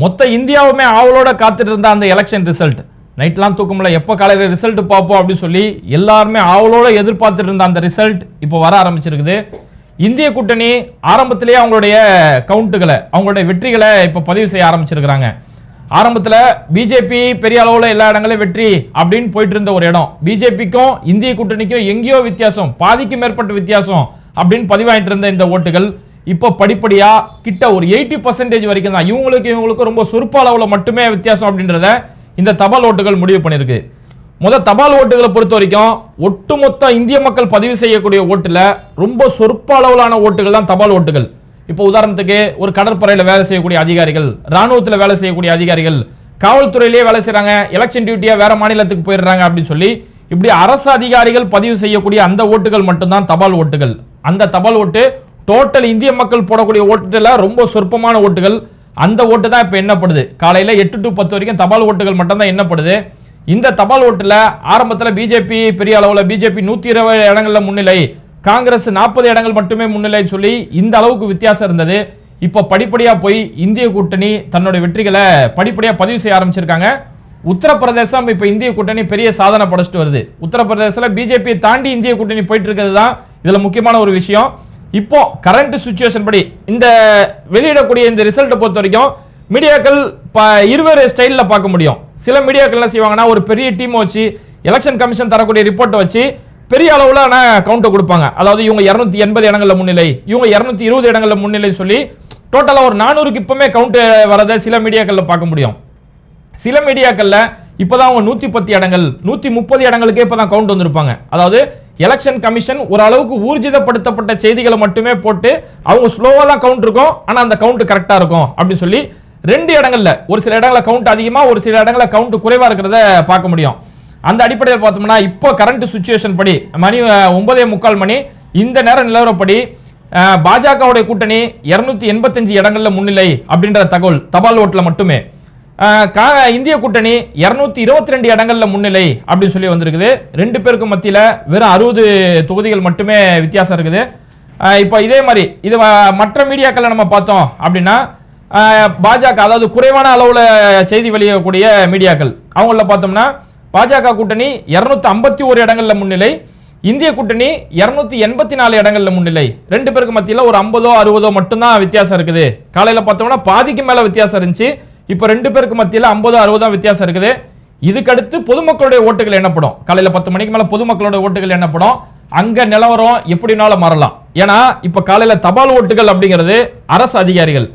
மொத்த இந்தியாவுமே ஆவலோட காத்துட்டு இருந்த அந்த எலெக்ஷன் ரிசல்ட் நைட்லாம் தூக்கமில்ல எப்போ காலையில் ரிசல்ட் பார்ப்போம் அப்படின்னு சொல்லி எல்லாருமே ஆவலோட எதிர்பார்த்துட்டு இருந்த அந்த ரிசல்ட் இப்போ வர ஆரம்பிச்சிருக்குது. இந்திய கூட்டணி ஆரம்பத்திலேயே அவங்களுடைய கவுண்ட்டுகளை அவங்களுடைய வெற்றிகளை இப்போ பதிவு செய்ய ஆரம்பிச்சிருக்கிறாங்க. ஆரம்பத்தில் பிஜேபி பெரிய அளவில் எல்லா இடங்களையும் வெற்றி அப்படின்னு போயிட்டு இருந்த ஒரு இடம். பிஜேபிக்கும் இந்திய கூட்டணிக்கும் எங்கேயோ வித்தியாசம் பாதிக்கு மேற்பட்ட வித்தியாசம் அப்படின்னு பதிவாயிட்டு இருந்த இந்த ஓட்டுகள். இப்போ படிப்படியா கிட்ட ஒரு எயிட்டி பர்சன்டேஜ் வரைக்கும் தான். இவங்களுக்கு இவங்களுக்கு ரொம்ப சுருப்ப அளவில் மட்டுமே வித்தியாசம் அப்படின்றத இந்த தபால் ஓட்டுகள் முடிவு பண்ணியிருக்கு. முத தபால் ஓட்டுகளை பொறுத்த வரைக்கும் ஒட்டுமொத்த இந்திய மக்கள் பதிவு செய்யக்கூடிய ஓட்டுல ரொம்ப சொற்ப அளவிலான ஓட்டுகள் தான் தபால் ஓட்டுகள். இப்போ உதாரணத்துக்கு ஒரு கடற்படையில் வேலை செய்யக்கூடிய அதிகாரிகள் ராணுவத்தில் வேலை செய்யக்கூடிய அதிகாரிகள் காவல்துறையிலேயே வேலை செய்கிறாங்க எலெக்ஷன் டியூட்டியாக வேற மாநிலத்துக்கு போயிடுறாங்க அப்படின்னு சொல்லி இப்படி அரசு அதிகாரிகள் பதிவு செய்யக்கூடிய அந்த ஓட்டுகள் மட்டும்தான் தபால் ஓட்டுகள். அந்த தபால் ஓட்டு டோட்டல் இந்திய மக்கள் போடக்கூடிய ஓட்டுல ரொம்ப சொற்பமான ஓட்டுகள். அந்த ஓட்டு தான் இப்போ எண்ணப்படுது. காலையில் எட்டு டு பத்து வரைக்கும் தபால் ஓட்டுகள் மட்டும்தான் எண்ணப்படுது. இந்த தபால் ஓட்டில் ஆரம்பத்தில் பிஜேபி பெரிய அளவில் பிஜேபி நூற்றி இருபது இடங்களில் முன்னிலை. காங்கிரஸ் நாற்பது இடங்கள் மட்டுமே முன்னிலைன்னு சொல்லி இந்த அளவுக்கு வித்தியாசம் இருந்தது. இப்போ படிப்படியாக போய் இந்திய கூட்டணி தன்னுடைய வெற்றிகளை படிப்படியாக பதிவு செய்ய ஆரம்பிச்சிருக்காங்க. உத்தரப்பிரதேசம் இப்போ இந்திய கூட்டணி பெரிய சாதனை படைச்சிட்டு வருது. உத்தரப்பிரதேசத்தில் பிஜேபி தாண்டி இந்திய கூட்டணி போயிட்டு இருக்கிறது தான் இதில் முக்கியமான ஒரு விஷயம். இப்போ கரண்ட் சுச்சுவேஷன் படி இந்த வெளியிடக்கூடிய இந்த ரிசல்ட்டை பொறுத்த வரைக்கும் மீடியாக்கள் ப- இருவேறு ஸ்டைலில் பார்க்க முடியும். சில மீடியாக்கள் என்ன செய்வாங்கன்னா ஒரு பெரிய டீம் வச்சு எலெக்ஷன் கமிஷன் தரக்கூடிய ரிப்போர்ட்டை வச்சு பெரிய அளவில் ஆனால் கவுண்ட்டை கொடுப்பாங்க. அதாவது இவங்க 280 எண்பது இடங்களில் முன்னிலை இவங்க 220 இருபது இடங்களில் முன்னிலைன்னு சொல்லி டோட்டலாக ஒரு நானூறுக்கு இப்போமே கவுண்ட் வரதை சில மீடியாக்களில் பார்க்க முடியும். சில மீடியாக்களில் இப்போதான் அவங்க நூற்றி பத்து இடங்கள் நூற்றி முப்பது இடங்களுக்கே இப்போ தான் கவுண்ட் வந்திருப்பாங்க. அதாவது எலெக்ஷன் கமிஷன் ஓரளவுக்கு ஊர்ஜிதப்படுத்தப்பட்ட செய்திகளை மட்டுமே போட்டு அவங்க ஸ்லோவாக தான் கவுண்ட் இருக்கும். ஆனால் அந்த கவுண்ட் கரெக்டாக இருக்கும் அப்படின்னு சொல்லி ரெண்டு இடங்கள்ல ஒரு சில இடங்களில் கவுண்ட் அதிகமாக ஒரு சில இடங்களில் கவுண்ட் குறைவாக இருக்கிறத பார்க்க முடியும். அந்த அடிப்படையில் பார்த்தோம்னா இப்போ கரண்ட் சுச்சுவேஷன் படி மணி ஒன்பதே முக்கால் மணி இந்த நேரம் நிலவரப்படி பாஜகவுடைய கூட்டணி 285 எண்பத்தஞ்சு இடங்கள்ல முன்னிலை அப்படின்ற தகவல் தபால் ஓட்டில் மட்டுமே. இந்திய கூட்டணி 222 இருபத்தி ரெண்டு இடங்கள்ல முன்னிலை அப்படின்னு சொல்லி வந்திருக்குது. ரெண்டு பேருக்கு மத்தியில வெறும் அறுபது தொகுதிகள் மட்டுமே வித்தியாசம் இருக்குது. இப்போ இதே மாதிரி இது மற்ற மீடியாக்களை நம்ம பார்த்தோம் அப்படின்னா பாஜக அதாவது குறைவான அளவுல செய்தி வெளியிடக்கூடிய மீடியாக்கள். அவங்கள பார்த்தோம்னா பாஜக கூட்டணி 251 ஐம்பத்தி ஒரு இடங்கள்ல முன்னிலை. இந்திய கூட்டணி 284 எண்பத்தி நாலு இடங்கள்ல முன்னிலை. ரெண்டு பேருக்கு மத்தியில ஒரு ஐம்பதோ அறுபதோ மட்டும்தான் வித்தியாசம் இருக்குது. காலையில பார்த்தோம்னா பாதிக்கு மேல வித்தியாசம் இருந்துச்சு. இப்போ ரெண்டு பேருக்கு மத்தியில் ஐம்பது அறுபதாம் வித்தியாசம் இருக்குது. இதுக்கடுத்து பொதுமக்களுடைய ஓட்டுகள் என்னப்படும் காலையில் பத்து மணிக்கு மேலே பொதுமக்களுடைய ஓட்டுகள் என்னப்படும் அங்கே நிலவரம் எப்படினாலும் மாறலாம். ஏன்னா இப்போ காலையில் தபால் ஓட்டுகள் அப்படிங்கிறது அரசு அதிகாரிகள்.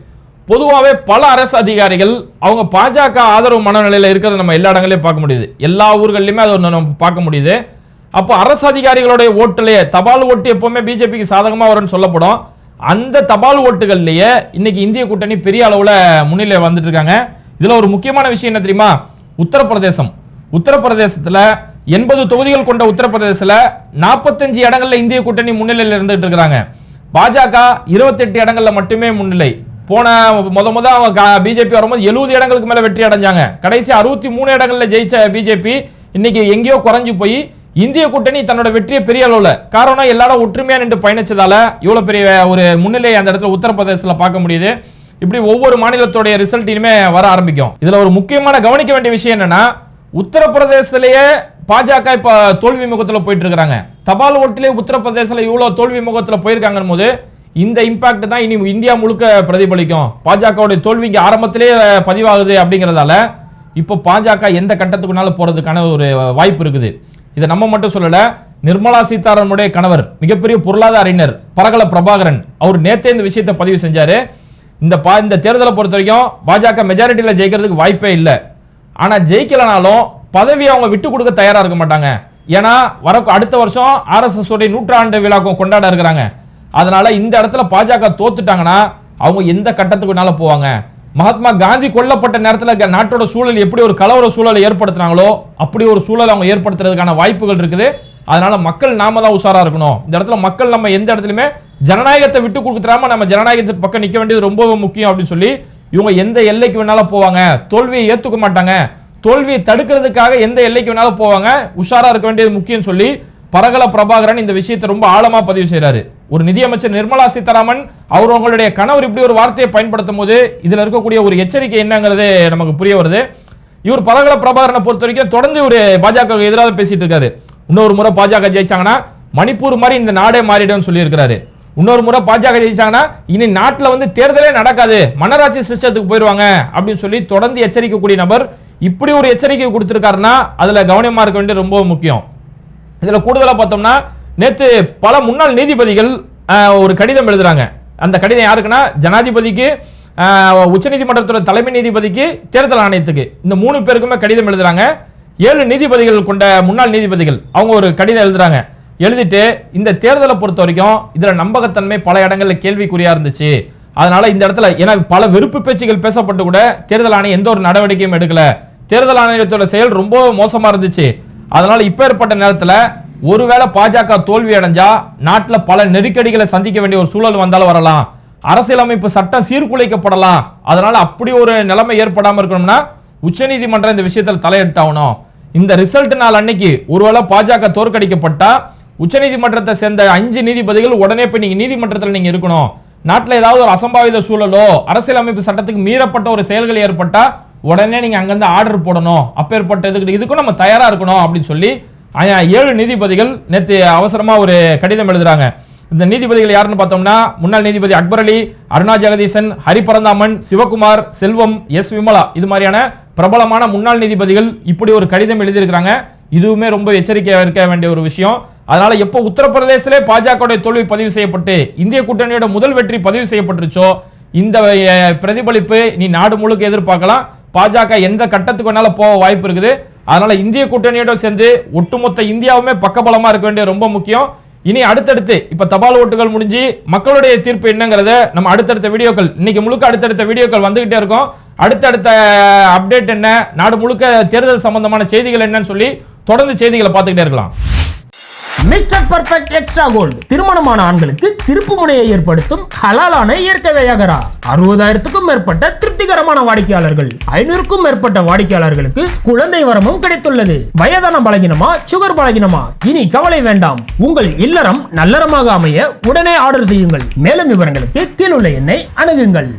பொதுவாகவே பல அரசு அதிகாரிகள் அவங்க பாஜக ஆதரவு மனநிலையில் இருக்கிறத நம்ம எல்லா இடங்களையும் பார்க்க முடியுது. எல்லா ஊர்கள்லையுமே அது ஒன்று நம்ம பார்க்க முடியுது. அப்போ அரசு அதிகாரிகளுடைய ஓட்டுலேயே தபால் ஓட்டு எப்பவுமே பிஜேபிக்கு சாதகமாக வரும்னு சொல்லப்படும். அந்த தபால் ஓட்டுகள்லயே இன்னைக்கு இந்திய கூட்டணி பெரிய அளவுல முன்னிலை வந்துட்டு இருக்காங்க இதுல ஒரு முக்கியமான விஷயம் என்ன தெரியுமா? உத்தரப்பிரதேசம். உத்தரப்பிரதேசத்துல எண்பது தொகுதிகள் கொண்ட உத்தரப்பிரதேசத்துல நாற்பத்தஞ்சு இடங்கள்ல இந்திய கூட்டணி முன்னிலையில் இருந்துட்டு இருக்காங்க பாஜக 28 இடங்கள்ல மட்டுமே முன்னிலை. போன முத முத அவங்க பிஜேபி வரும்போது எழுபது இடங்களுக்கு மேல வெற்றி அடைஞ்சாங்க. கடைசி அறுபத்தி மூணு இடங்கள்ல ஜெயிச்ச பிஜேபி இன்னைக்கு எங்கேயோ குறைஞ்சு போய் இந்திய கூட்டணி தன்னோட வெற்றியை பெரிய அளவில். காரணம் எல்லாரும் ஒற்றுமையா நின்று பயணிச்சதால இவ்வளவு பெரிய ஒரு முன்னிலையை அந்த இடத்துல உத்தரப்பிரதேசத்தில் பார்க்க முடியுது. இப்படி ஒவ்வொரு மாநிலத்தோடைய ரிசல்ட் இனிமே வர ஆரம்பிக்கும். இதுல ஒரு முக்கியமான கவனிக்க வேண்டிய விஷயம் என்னன்னா உத்தரப்பிரதேசத்திலேயே பாஜக இப்ப தோல்வி முகத்துல போயிட்டு இருக்காங்க தபால் ஓட்டிலே உத்தரப்பிரதேசத்தில் இவ்வளவு தோல்வி முகத்துல போயிருக்காங்க போது இந்த இம்பாக்ட் தான் இனி இந்தியா முழுக்க பிரதிபலிக்கும். பாஜகவுடைய தோல்வி இங்க ஆரம்பத்திலே பதிவாகுது அப்படிங்கிறதால இப்போ பாஜக எந்த கட்டத்துக்குனாலும் போறதுக்கான ஒரு வாய்ப்பு இருக்குது. இதை நம்ம மட்டும் சொல்லல நிர்மலா சீதாராமனுடைய கணவர் மிகப்பெரிய பொருளாதார அறிஞர் பரகல பிரபாகரன் அவர் நேத்தே இந்த விஷயத்தை பதிவு செஞ்சாரு. இந்த பா இந்த தேர்தலை பொறுத்த வரைக்கும் பாஜக மெஜாரிட்டியில் ஜெயிக்கிறதுக்கு வாய்ப்பே இல்லை. ஆனால் ஜெயிக்கலனாலும் பதவியை அவங்க விட்டு கொடுக்க தயாராக இருக்க மாட்டாங்க. ஏன்னா வர அடுத்த வருஷம் ஆர்எஸ்எஸ் உடைய நூற்றாண்டு விழா கொண்டாட இருக்கிறாங்க. அதனால இந்த இடத்துல பாஜக தோத்துட்டாங்கன்னா அவங்க எந்த கட்டத்துக்கு போவாங்க. மகாத்மா காந்தி கொல்லப்பட்ட நேரத்தில் க- நாட்டோட சூழல் எப்படி ஒரு கலவர சூழலை ஏற்படுத்துனாங்களோ அப்படி ஒரு சூழலை அவங்க ஏற்படுத்துறதுக்கான வாய்ப்புகள் இருக்குது. அதனால மக்கள் நாம தான் உஷாரா இருக்கணும். இந்த இடத்துல மக்கள் நம்ம எந்த இடத்துலயுமே ஜனநாயகத்தை விட்டு கொடுத்துறாம நம்ம ஜனநாயகத்துக்கு பக்கம் நிக்க வேண்டியது ரொம்ப முக்கியம் அப்படின்னு சொல்லி இவங்க எந்த எல்லைக்கு வேணாலும் போவாங்க. தோல்வியை ஏத்துக்க மாட்டாங்க. தோல்வியை தடுக்கிறதுக்காக எந்த எல்லைக்கு வேணாலும் போவாங்க. உஷாரா இருக்க வேண்டியது முக்கியம் சொல்லி பரகல பிரபாகரன் இந்த விஷயத்தை ரொம்ப ஆழமா பதிவு செய்யறாரு ஒரு நிதியமைச்சர் நிர்மலா சீதாராமன் அவர் அவங்களுடைய கணவர் இப்படி ஒரு வார்த்தையை பயன்படுத்தும் போது இதுல இருக்கக்கூடிய ஒரு எச்சரிக்கை என்னங்கிறது நமக்கு புரிய வருது. இவர் பரகல பிரபாகரனை பொறுத்த வரைக்கும் தொடர்ந்து ஒரு பாஜக எதிராக பேசிட்டு இருக்காரு. இன்னொரு முறை பாஜக ஜெயிச்சாங்கன்னா மணிப்பூர் மாதிரி இந்த நாடே மாறிடும்னு சொல்லியிருக்கிறாரு. இன்னொரு முறை பாஜக ஜெயிச்சாங்கன்னா இனி நாட்டுல வந்து தேர்தலே நடக்காது. மன்னராட்சி சிஸ்டத்துக்கு போயிருவாங்க அப்படின்னு சொல்லி தொடர்ந்து எச்சரிக்கக்கூடிய நபர் இப்படி ஒரு எச்சரிக்கை கொடுத்திருக்காருன்னா அதுல கவனமா இருக்க வேண்டியது ரொம்ப முக்கியம். இதில் கூடுதலாக பார்த்தோம்னா நேற்று பல முன்னாள் நீதிபதிகள் ஒரு கடிதம் எழுதுறாங்க. அந்த கடிதம் யாருக்குன்னா ஜனாதிபதிக்கு உச்சநீதிமன்றத்தோட தலைமை நீதிபதிக்கு தேர்தல் ஆணையத்துக்கு. இந்த மூணு பேருக்குமே கடிதம் எழுதுறாங்க. ஏழு நீதிபதிகள் கொண்ட முன்னாள் நீதிபதிகள் அவங்க ஒரு கடிதம் எழுதுறாங்க. எழுதிட்டு இந்த தேர்தலை பொறுத்த வரைக்கும் இதில் நம்பகத்தன்மை பல இடங்களில் கேள்விக்குறியாக இருந்துச்சு. அதனால இந்த இடத்துல ஏன்னா பல வெறுப்பு பேச்சுகள் பேசப்பட்டு கூட தேர்தல் ஆணையம் எந்த ஒரு நடவடிக்கையும் எடுக்கல. தேர்தல் ஆணையத்தோட செயல் ரொம்ப மோசமாக இருந்துச்சு. அதனால இப்ப ஏற்பட்ட நேரத்தில் ஒருவேளை பாஜக தோல்வி அடைஞ்சா நாட்டில் பல நெருக்கடிகளை சந்திக்க வேண்டிய ஒரு சூழல் வந்தாலும் வரலாம். அரசியலமைப்பு சட்டம் சீர்குலைக்கப்படலாம். அதனால அப்படி ஒரு நிலைமை ஏற்படாமல் இருக்கணும்னா உச்சநீதிமன்றம் இந்த விஷயத்தில் தலையிட்டாகணும். இந்த ரிசல்ட் நாள் அன்னைக்கு ஒருவேளை பாஜக தோற்கடிக்கப்பட்டா உச்சநீதிமன்றத்தை சேர்ந்த அஞ்சு நீதிபதிகள் உடனே போய் நீங்க நீதிமன்றத்தில் நீங்க இருக்கணும். நாட்டில் ஏதாவது ஒரு அசம்பாவித சூழலோ அரசியலமைப்பு சட்டத்துக்கு மீறப்பட்ட ஒரு செயல்கள் ஏற்பட்டால் உடனே நீங்கள் அங்கிருந்து ஆர்டர் போடணும். அப்பேற்பட்ட இதுக்கு இதுக்கும் நம்ம தயாராக இருக்கணும் அப்படின்னு சொல்லி ஏழு நீதிபதிகள் நேற்று அவசரமாக ஒரு கடிதம் எழுதுறாங்க. இந்த நீதிபதிகள் யாருன்னு பார்த்தோம்னா முன்னாள் நீதிபதி அக்பர் அலி அருணா ஜெகதீசன் ஹரிபரந்தாமன் சிவகுமார் செல்வம் எஸ் விமலா. இது மாதிரியான பிரபலமான முன்னாள் நீதிபதிகள் இப்படி ஒரு கடிதம் எழுதியிருக்கிறாங்க. இதுவுமே ரொம்ப எச்சரிக்கையாக இருக்க வேண்டிய ஒரு விஷயம். அதனால எப்போ உத்தரப்பிரதேசிலே பாஜகவுடைய தோல்வி பதிவு செய்யப்பட்டு இந்திய கூட்டணியோட முதல் வெற்றி பதிவு செய்யப்பட்டுருச்சோ இந்த பிரதிபலிப்பு நீ நாடு முழுக்க எதிர்பார்க்கலாம். பாஜக எந்த கட்டத்துக்கு வேணாலும் போக வாய்ப்பு இருக்குது. அதனால இந்திய கூட்டணியோட சேர்ந்து ஒட்டுமொத்த இந்தியாவுமே பக்கபலமா இருக்க வேண்டிய ரொம்ப முக்கியம். இனி அடுத்தடுத்து இப்ப தபால் ஓட்டுகள் முடிஞ்சு மக்களுடைய தீர்ப்பு என்னங்கிறத நம்ம அடுத்தடுத்த வீடியோக்கள் இன்னைக்கு முழுக்க அடுத்தடுத்த வீடியோக்கள் வந்துகிட்டே இருக்கும். அடுத்தடுத்த அப்டேட் என்ன நாடு முழுக்க தேர்தல் சம்பந்தமான செய்திகள் என்னன்னு சொல்லி தொடர்ந்து செய்திகளை பார்த்துக்கிட்டே இருக்கலாம். மிஸ்டர் பர்ஃபெக்ட் எக்ஸ்ட்ரா கோல்டு திருமணமான ஆண்களுக்கு திருப்பு முனையை ஏற்படுத்தும் ஹலாலான இயற்கை வியாகரா. அறுபதாயிரத்துக்கும் மேற்பட்ட திருப்திகரமான வாடிக்கையாளர்கள். ஐநூறுக்கும் மேற்பட்ட வாடிக்கையாளர்களுக்கு குழந்தை வரமும் கிடைத்துள்ளது. வயதான பலகினமா சுகர் பலகினமா? இனி கவலை வேண்டாம். உங்கள் இல்லறம் நல்லறமாக அமைய உடனே ஆர்டர் செய்யுங்கள். மேலும் விவரங்களுக்கு கீழுள்ள எண்ணை அணுகுங்கள்.